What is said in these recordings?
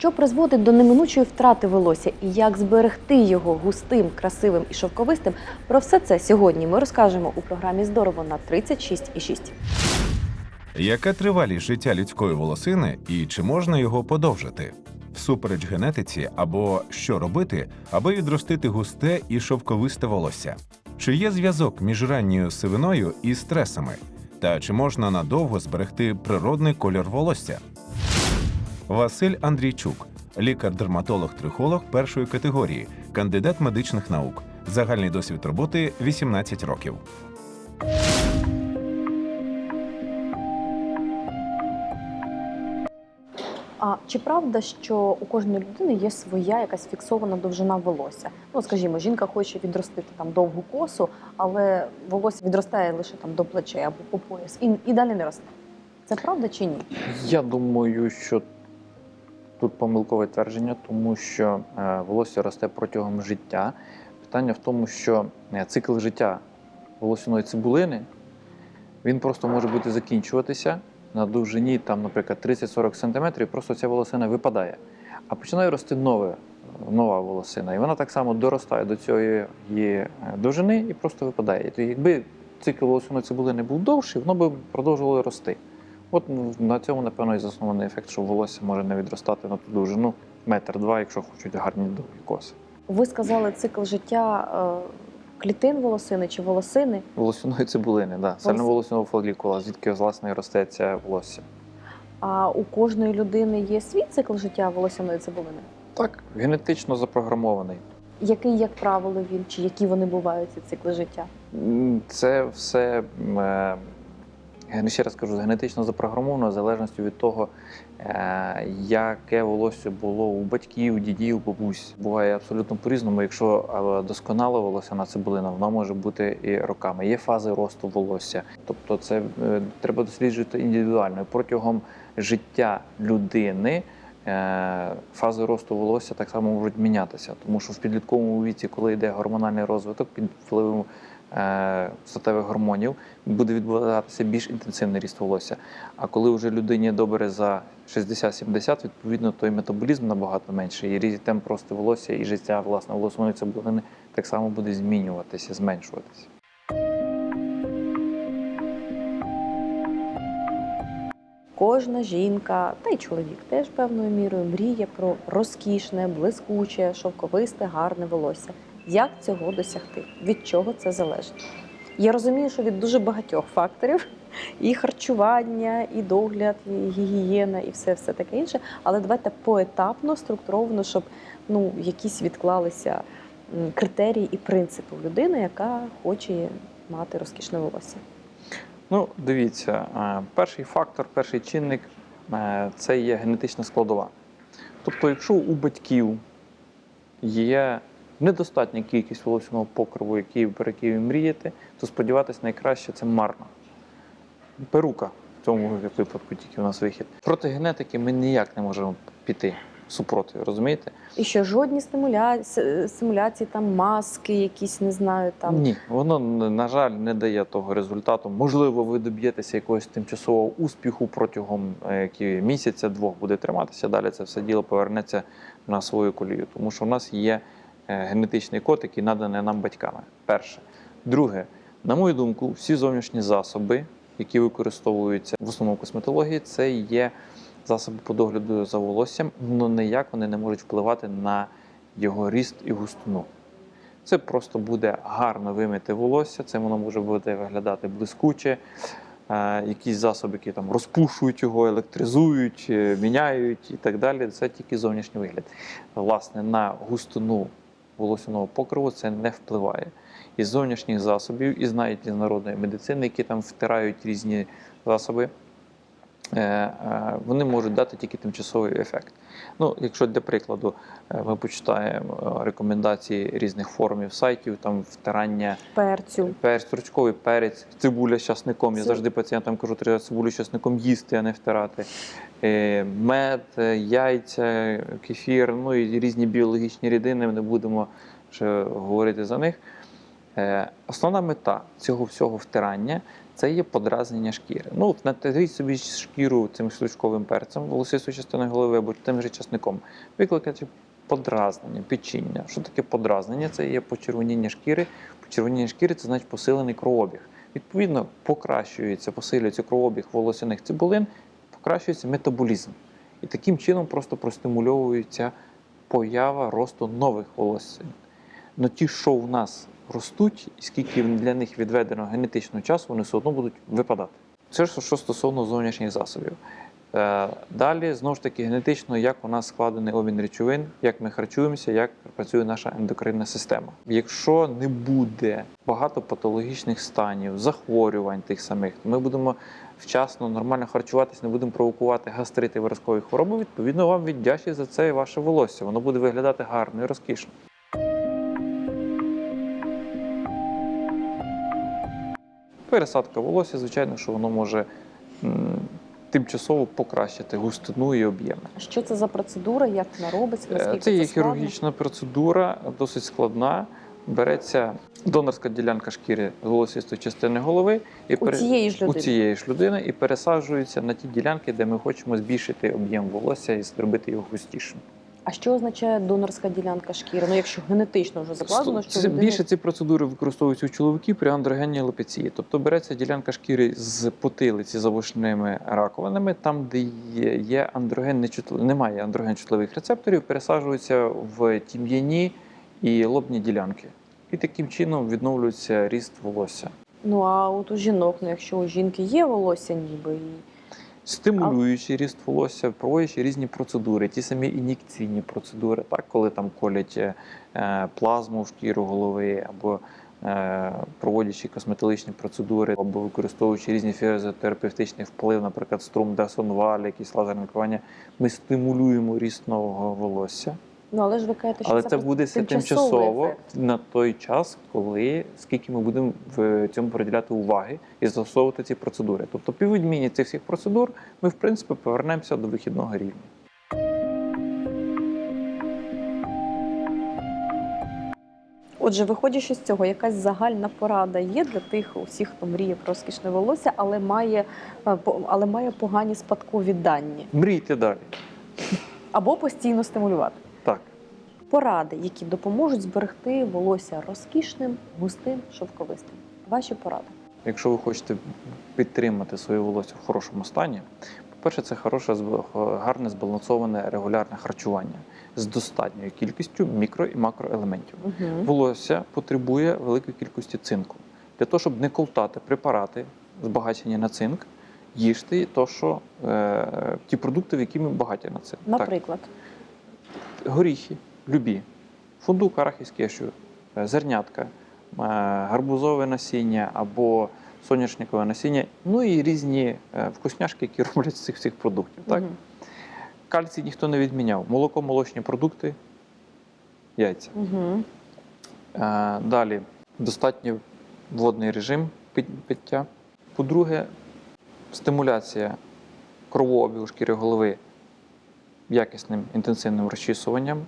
Що призводить до неминучої втрати волосся і як зберегти його густим, красивим і шовковистим? Про все це сьогодні ми розкажемо у програмі Здорово на 36,6. Яка тривалість життя людської волосини і чи можна його подовжити? Всупереч генетиці або що робити, аби відростити густе і шовковисте волосся? Чи є зв'язок між ранньою сивиною і стресами? Та чи можна надовго зберегти природний кольор волосся? Василь Андрійчук, лікар-дерматолог-трихолог першої категорії, кандидат медичних наук, загальний досвід роботи 18 років. А чи правда, що у кожної людини є своя якась фіксована довжина волосся? Ну, скажімо, жінка хоче відростити там довгу косу, але волосся відростає лише там до плечей або по пояс, і, і далі не росте. Це правда чи ні? Я думаю, що тут помилкове твердження, тому що е, волосся росте протягом життя. Питання в тому, що е, цикл життя волосяної цибулини він просто може бути закінчуватися на довжині, там, наприклад, 30-40 см, і просто ця волосина випадає. А починає рости нове, нова волосина. І вона так само доростає до цієї е, довжини і просто випадає. Якби цикл волосяної цибулини був довший, воно б продовжувало рости. От на цьому, напевно, і заснований ефект, що волосся може не відростати на ту довжину метр-два, якщо хочуть гарні довгі коси. Ви сказали цикл життя е, клітин волосини чи волосини. Волосяної цибулини, так. да. сальноволосяного фолікула, звідки власне і росте це волосся. А у кожної людини є свій цикл життя волосяної цибулини. Так, генетично запрограмований. Який, як правило, він чи які вони бувають ці цикли життя? Це все е, ще раз кажу, генетично запрограмовано в залежності від того, е, яке волосся було у батьків, дідів, бабусь. Буває абсолютно по-різному. Якщо е, досконала волосяна цибулина, вона може бути і роками. Є фази росту волосся. Тобто, це е, треба досліджувати індивідуально. Протягом життя людини. Фази росту волосся так само можуть мінятися, тому що в підлітковому віці, коли йде гормональний розвиток під впливом статевих гормонів, буде відбуватися більш інтенсивний ріст волосся. А коли вже людині добре за 60-70, відповідно той метаболізм набагато менший, і ріст темп росту волосся і життя власне волосяної цибулини так само буде змінюватися, зменшуватися. Кожна жінка, та й чоловік теж певною мірою мріє про розкішне, блискуче, шовковисте, гарне волосся. Як цього досягти? Від чого це залежить? Я розумію, що від дуже багатьох факторів і харчування, і догляд, і гігієна, і все, все таке інше. Але давайте поетапно, структуровано, щоб ну, якісь відклалися критерії і принципи у людини, яка хоче мати розкішне волосся. Ну, дивіться, е, перший фактор, перший чинник е, це є генетична складова. Тобто, якщо у батьків є недостатня кількість волосяного покриву, який, про який ви мрієте, то сподіватися найкраще це марно. Перука в цьому випадку тільки у нас вихід. Проти генетики ми ніяк не можемо піти супроти, розумієте? І що жодні стимуляції, стимуляції там маски, якісь не знаю, там Ні, воно, на жаль, не дає того результату. Можливо, ви доб'єтеся якогось тимчасового успіху протягом е, місяця-двох буде триматися. Далі це все діло повернеться на свою колію. Тому що в нас є генетичний код, який наданий нам батьками. Перше. Друге, на мою думку, всі зовнішні засоби, які використовуються в основному косметології, це є засоби по догляду за волоссям, але ніяк вони не можуть впливати на його ріст і густину. Це просто буде гарно вимити волосся, це воно може буде виглядати блискуче. Е, якісь засоби, які там розпушують його, електризують, е, міняють і так далі. Це тільки зовнішній вигляд. Власне, на густину волосяного покриву це не впливає. Із зовнішніх засобів, і навіть із народної медицини, які там втирають різні засоби, вони можуть дати тільки тимчасовий ефект. Ну, якщо для прикладу е, ми почитаємо е, рекомендації різних форумів, сайтів, там втирання перцю. перець, стручковий перець, цибуля з часником. Я завжди пацієнтам кажу, треба цибулю з часником їсти, а не втирати. Е, Мед, е, яйця, кефір, ну і різні біологічні рідини, ми не будемо ще говорити за них. Е, Основна мета цього всього втирання це є подразнення шкіри. Ну, натеріть собі шкіру цим шлючковим перцем, волосистою частиною голови або тим же часником. Викликати подразнення, печіння. Що таке подразнення? Це є почервоніння шкіри. Почервоніння шкіри це значить посилений кровообіг. Відповідно, покращується, посилюється кровообіг волосяних цибулин, покращується метаболізм. І таким чином просто простимульовується поява росту нових волосин. Но ті, що в нас ростуть, і скільки для них відведено генетичного часу, вони все одно будуть випадати. Це ж що стосовно зовнішніх засобів. Е, Далі, знову ж таки, генетично, як у нас складений обмін речовин, як ми харчуємося, як працює наша ендокринна система. Якщо не буде багато патологічних станів, захворювань тих самих, то ми будемо вчасно, нормально харчуватись, не будемо провокувати гастрити, виразкові хвороби, відповідно, вам віддячить за це і ваше волосся. Воно буде виглядати гарно і розкішно. Пересадка волосся, звичайно, що воно може тимчасово покращити густину і об'єми. Що це за процедура, як вона робиться, Е, наскільки Це є хірургічна процедура, досить складна. Береться донорська ділянка шкіри з волосистої частини голови і у пере- цієї ж у цієї ж людини і пересаджується на ті ділянки, де ми хочемо збільшити об'єм волосся і зробити його густішим. А що означає донорська ділянка шкіри? Ну, якщо генетично вже закладено, що Це людина- більше ці процедури використовуються у чоловіків при андрогенній алопеції. Тобто береться ділянка шкіри з потилиці за вушними раковинами, там, де є, андроген немає андроген-чутливих рецепторів, пересаджуються в тім'яні і лобні ділянки. І таким чином відновлюється ріст волосся. Ну а от у жінок, ну якщо у жінки є волосся, ніби і Стимулюючи ріст волосся, проводячи різні процедури, ті самі ін'єкційні процедури, так, коли там колять е, плазму в шкіру голови, або е, проводячи косметологічні процедури, або використовуючи різні фізіотерапевтичний вплив, наприклад, струм Десонваль, якісь лазерне лікування, ми стимулюємо ріст нового волосся. Ну але ж ви кажете, що Але це, це буде тимчасово ефект. на той час, коли скільки ми будемо в цьому приділяти уваги і застосовувати ці процедури. Тобто, при відміні цих всіх процедур, ми в принципі повернемося до вихідного рівня. Отже, виходячи з цього, якась загальна порада є для тих усіх, хто мріє про розкішне волосся, але має е, але має погані спадкові дані Мрійте далі. або постійно стимулювати. Поради, які допоможуть зберегти волосся розкішним, густим, шовковистим. Ваші поради. Якщо ви хочете підтримати своє волосся в хорошому стані, по-перше, це хороше, гарне збалансоване регулярне харчування з достатньою кількістю мікро і макроелементів. Угу. Волосся потребує великої кількості цинку. Для того, щоб не ковтати препарати, збагачені на цинк, їжте то, що, е, ті продукти, в які ми багаті на цинк. Наприклад, Так, горіхи, любі, фундук, арахіс кешу, е, зернятка, е, гарбузове насіння або соняшникове насіння, ну і різні е, вкусняшки, які роблять з цих всіх продуктів. Так? Мгм. Кальцій ніхто не відміняв. Молоко, молочні продукти, яйця. Угу. Далі достатньо водний режим пиття. По-друге, стимуляція кровообігу шкіри голови якісним інтенсивним розчісуванням,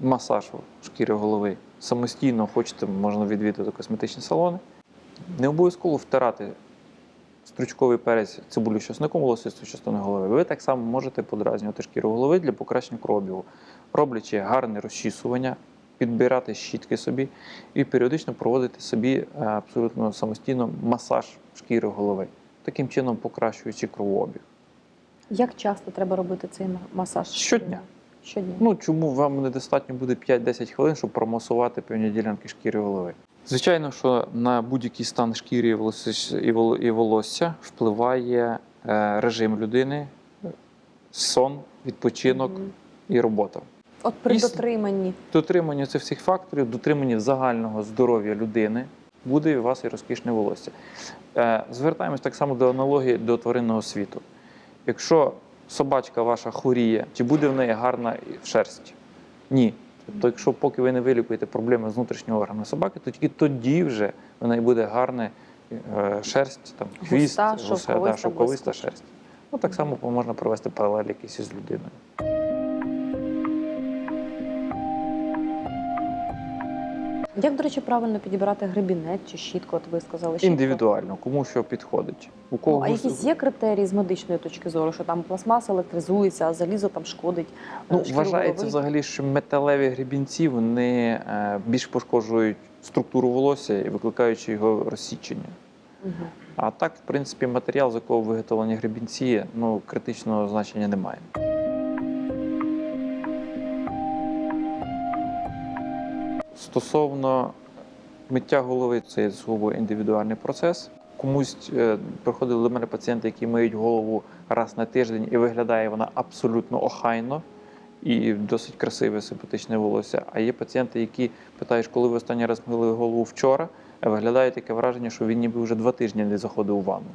масаж шкіри голови. Самостійно хочете, можна відвідати косметичні салони. Не обов'язково втирати стручковий перець цибулю часником волосисту частини голови. Ви так само можете подразнювати шкіру голови для покращення кровообігу, роблячи гарне розчісування, підбирати щітки собі і періодично проводити собі е, абсолютно самостійно масаж шкіри голови, таким чином покращуючи кровообіг. Як часто треба робити цей масаж? Щодня. Щодня. Ну чому вам недостатньо буде 5-10 хвилин, щоб промасувати певні ділянки шкіри голови? Звичайно, що на будь-який стан шкіри і волосся, і вол- і волосся впливає е, режим людини, сон, відпочинок і робота. От при Іс- дотриманні Дотримання цих всіх факторів, дотримання загального здоров'я людини буде у вас і розкішне волосся. Е, Звертаємось так само до аналогії до тваринного світу. Якщо собачка ваша хворіє, чи буде в неї гарна шерсть? Ні. Тобто, якщо поки ви не вилікуєте проблеми з внутрішнього органу собаки, то тільки тоді вже в неї буде гарна е, шерсть, там, хвіст, Густа, гусе, да, шовковиста, шовковиста шерсть. Ну, так само можна провести паралель якийсь із людиною. Як, до речі, правильно підібрати гребінець чи щітку? От ви сказали щітку. Індивідуально, кому що підходить. У кого Ну, а якісь є критерії з медичної точки зору, що там пластмаса електризується, а залізо там шкодить? е, Ну, вважається взагалі, що металеві гребінці вони е, більш пошкоджують структуру волосся і викликаючи його розсічення. Мгм. А так, в принципі, матеріал, з якого виготовлені гребінці, ну, критичного значення немає. Стосовно миття голови, це сугубо індивідуальний процес. Комусь е, приходили до мене пацієнти, які миють голову раз на тиждень, і виглядає вона абсолютно охайно і досить красиве, симпатичне волосся. А є пацієнти, які питають, коли ви останній раз мили голову вчора, а виглядає таке враження, що він ніби вже два тижні не заходив у ванну.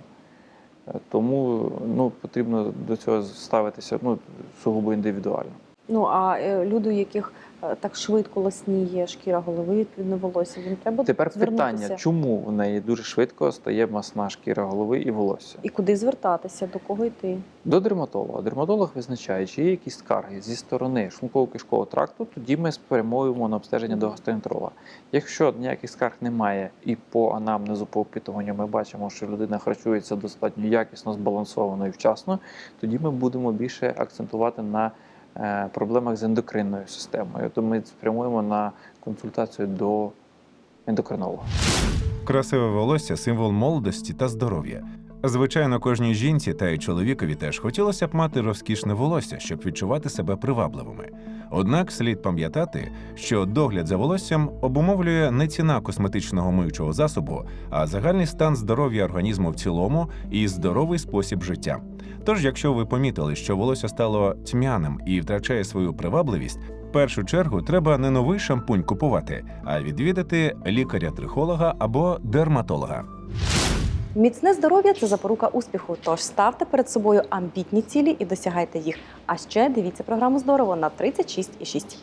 Е, Тому ну, потрібно до цього ставитися ну, сугубо індивідуально. Ну а е, люди, у яких так швидко лосніє шкіра голови, відповідно волосся, їм треба Тепер звернутися. питання, чому в неї дуже швидко стає масна шкіра голови і волосся? І куди звертатися, до кого йти? До дерматолога. Дерматолог визначає, чи є якісь скарги зі сторони шлунково-кишкового тракту, тоді ми спрямовуємо на обстеження до гастроентеролога. Якщо ніяких скарг немає і по анамнезу, по опитуванню ми бачимо, що людина харчується достатньо якісно, збалансовано і вчасно, тоді ми будемо більше акцентувати на проблемах з ендокринною системою. То ми спрямуємо на консультацію до ендокринолога. Красиве волосся символ молодості та здоров'я. Звичайно, кожній жінці та й чоловікові теж хотілося б мати розкішне волосся, щоб відчувати себе привабливими. Однак слід пам'ятати, що догляд за волоссям обумовлює не ціна косметичного миючого засобу, а загальний стан здоров'я організму в цілому і здоровий спосіб життя. Тож, якщо ви помітили, що волосся стало тьмяним і втрачає свою привабливість, в першу чергу треба не новий шампунь купувати, а відвідати лікаря-трихолога або дерматолога. Міцне здоров'я це запорука успіху. Тож ставте перед собою амбітні цілі і досягайте їх. А ще дивіться програму здорово на 36,6.